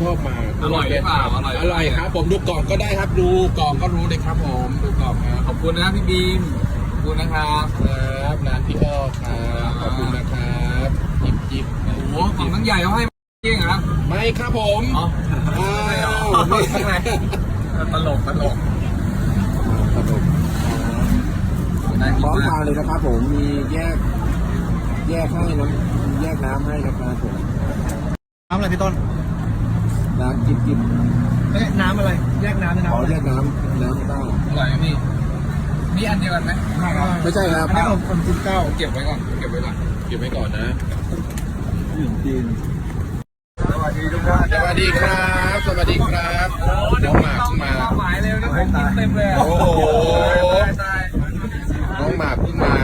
ชอบมาอร่อยหรือเปล่าอร่อยอร่อยครับ ผมดูกล่องก็ได้ครับดูกล่องก็รู้เลยครับผมดูกล่องครับขอบคุณนะพี่บีมขอบคุณนะครับครับร้านพี่อ้อครับขอบคุณนะครับจิบจิบโอ้โหกล่องตั้งใหญ่เขาให้จริงเหรอครับไม่ครับผมอ๋ออ้าวไม่ข้างในตลกตลกครับผมน่าพกินร้อมมาทากนเลยนะครับผมมีแยก แยกให้น้ำแยกน้ำให้นะครับผมน้ำอะไรพี่ต้น น้ำจิบจิบเอ้ยน้ำอะไรแยกน้ำในขน้ำออะไรแยกน้ำน้ำเต้า อร่อยไหมพี่นี่อันเดียวกันไหมไม่ใช่ครับ อันนี้ผมผมกินเก้าเก็บไว้ก่อน เก็บไว้ก่อน เก็บไว้ก่อนนะ จีนสวัสดีทุกท่านสวัสดีครับ สวัสดีครับน้องหมากเพิ่งมา ความหมายเลยนะผมกินเต็มเลยโอ้โห ตายน้องหมากเพิ่งมา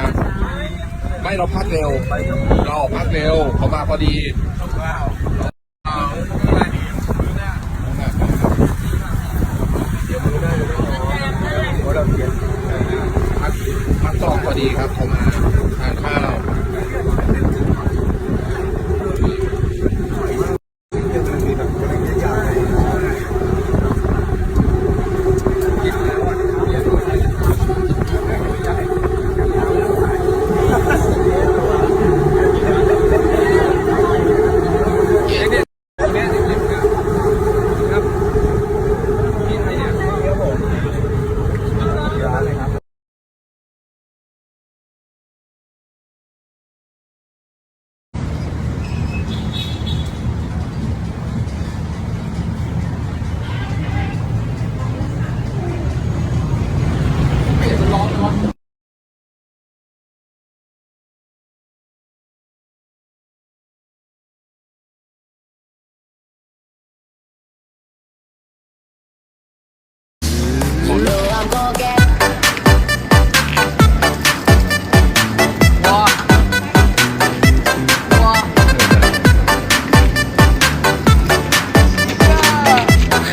ไม่เราพักเร็ว เราออกพักเร็วเขามาพอดีว้าวเอา น้องหมากเดี๋ยวมือได้เลยโอ้เราเรียนพักพักสองพอดี ครับเข้ามา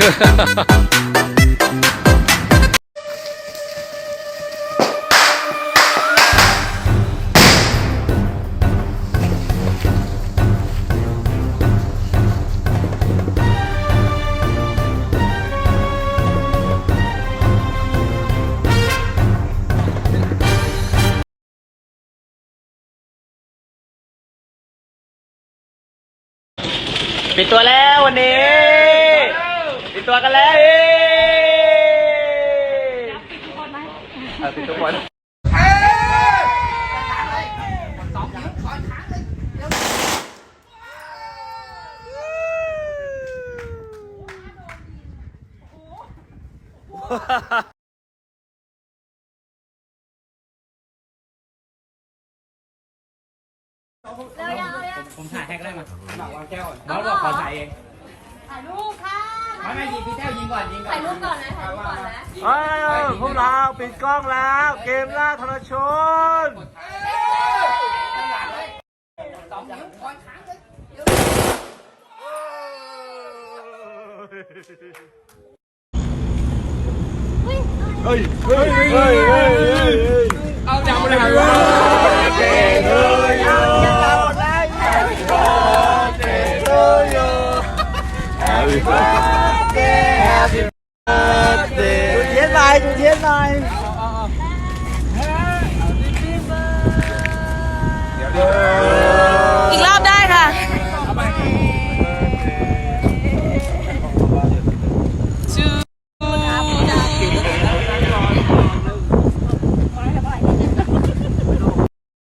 ปิดตัวแล้ววันนี้ ปิดตัวกันแล้วเอ้ปิดทุกคนไหมปิดทุกคนผมถ่ายให้ก็ได้มาบอกวางแก้วก่อนบอสบอกขอถ่ายเองถ่ายรูปค่ะ ไม่ไม่ยิงพี่แก้วยิงก่อนยิงก่อนถ่ายรูปก่อนนะถ่ายรูปก่อนนะเอ้ยพวกเราปิดกล้องแล้ว เกมล่าทรชนเฮ้ยเฮ้ยเฮ้ยเฮ้ยเฮ้ยเอาจำเลยครับเก่งเลยโยจุดเทียนหน่อยจุดเทียนหน่อย